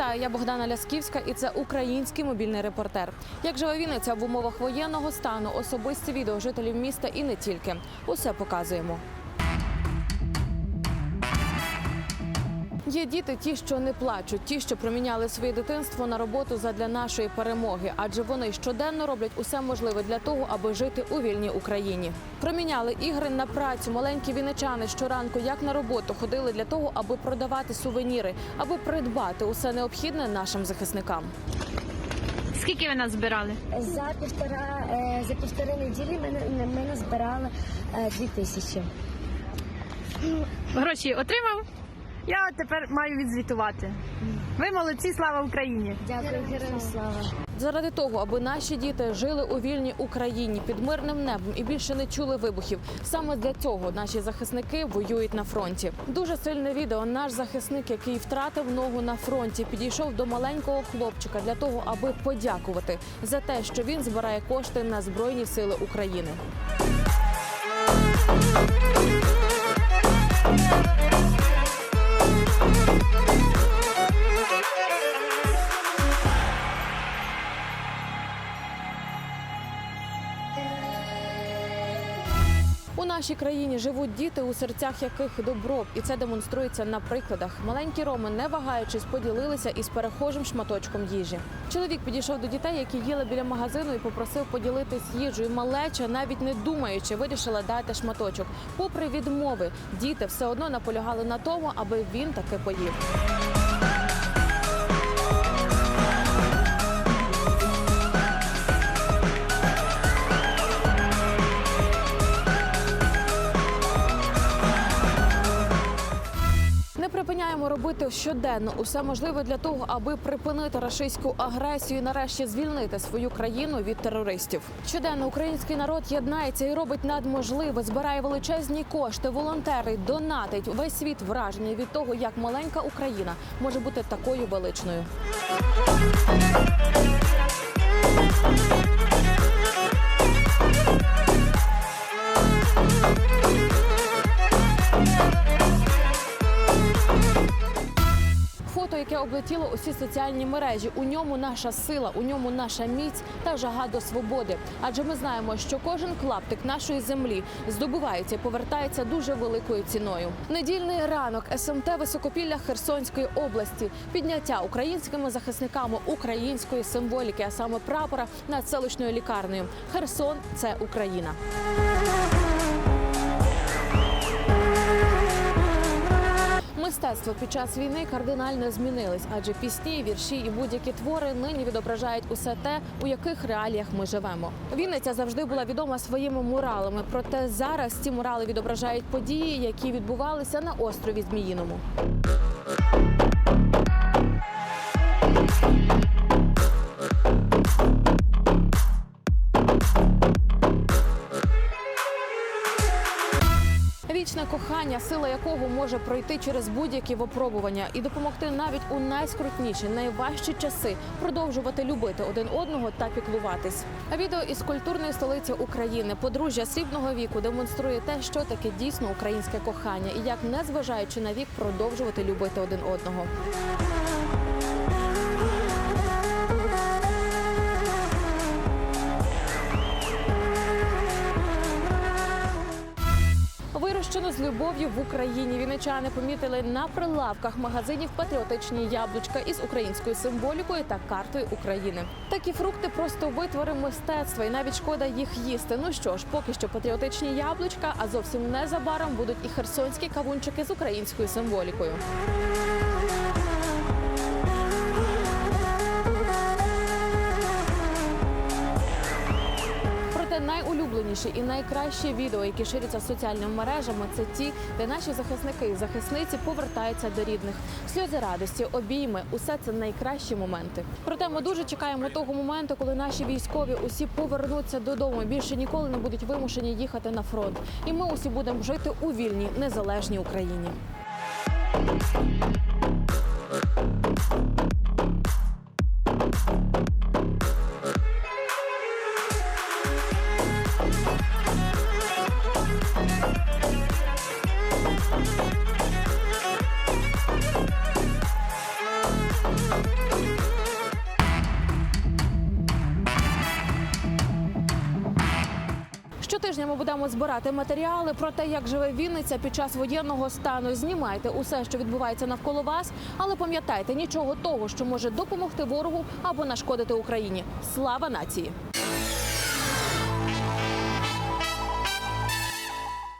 Вітаю, я Богдана Лясківська, і це український мобільний репортер. Як живе Вінниця в умовах воєнного стану, особисті відео жителів міста і не тільки. Усе показуємо. Є діти, ті, що не плачуть, ті, що проміняли своє дитинство на роботу задля нашої перемоги, адже вони щоденно роблять усе можливе для того, аби жити у вільній Україні. Проміняли ігри на працю. Маленькі віничани щоранку, як на роботу, ходили для того, аби продавати сувеніри, аби придбати усе необхідне нашим захисникам. Скільки ви нас збирали? За півтора е, за півтори неділі ми, ми назбирали е, дві тисячі. Гроші отримав? Я тепер маю відзвітувати. Ви молодці, слава Україні! Дякую, героям слава. Заради того, аби наші діти жили у вільній Україні під мирним небом і більше не чули вибухів. Саме для цього наші захисники воюють на фронті. Дуже сильне відео. Наш захисник, який втратив ногу на фронті, підійшов до маленького хлопчика для того, аби подякувати за те, що він збирає кошти на збройні сили України. У нашій країні живуть діти, у серцях яких добро, і це демонструється на прикладах. Маленькі роми, не вагаючись, поділилися із перехожим шматочком їжі. Чоловік підійшов до дітей, які їли біля магазину, і попросив поділитись їжею. Малеча, навіть не думаючи, вирішила дати шматочок. Попри відмови, діти все одно наполягали на тому, аби він таки поїв. Припиняємо робити щоденно усе можливе для того, аби припинити рашистську агресію і нарешті звільнити свою країну від терористів. Щоденно український народ єднається і робить надможливе, збирає величезні кошти, волонтерить, донатить весь світ вражений від того, як маленька Україна може бути такою величною. Фото, яке облетіло усі соціальні мережі. У ньому наша сила, у ньому наша міць та жага до свободи. Адже ми знаємо, що кожен клаптик нашої землі здобувається і повертається дуже великою ціною. Недільний ранок СМТ Високопілля Херсонської області, підняття українськими захисниками української символіки, а саме прапора над селищною лікарнею. Херсон це Україна. Мистецтво під час війни кардинально змінилось, адже пісні, вірші і будь-які твори нині відображають усе те, у яких реаліях ми живемо. Вінниця завжди була відома своїми муралами. Проте зараз ці мурали відображають події, які відбувалися на острові Зміїному. Вічне кохання, сила якого може пройти через будь-які випробування і допомогти навіть у найскрутніші, найважчі часи продовжувати любити один одного та піклуватись. А відео із культурної столиці України подружжя срібного віку демонструє те, що таке дійсно українське кохання, і як, незважаючи на вік, продовжувати любити один одного. Вирощено з любов'ю в Україні. віничани помітили на прилавках магазинів патріотичні яблучка із українською символікою та картою України. Такі фрукти просто витвори мистецтва, і навіть шкода їх їсти. Ну що ж, поки що патріотичні яблучка, а зовсім незабаром будуть і херсонські кавунчики з українською символікою. Найулюбленіші і найкращі відео, які ширяться соціальними мережами, це ті, де наші захисники і захисниці повертаються до рідних. Сльози радості, обійми усе це найкращі моменти. Проте ми дуже чекаємо того моменту, коли наші військові усі повернуться додому. Більше ніколи не будуть вимушені їхати на фронт. І ми усі будемо жити у вільній незалежній Україні. Тижня ми будемо збирати матеріали про те, як живе Вінниця під час воєнного стану. Знімайте усе, що відбувається навколо вас, але пам'ятайте нічого того, що може допомогти ворогу або нашкодити Україні. Слава нації!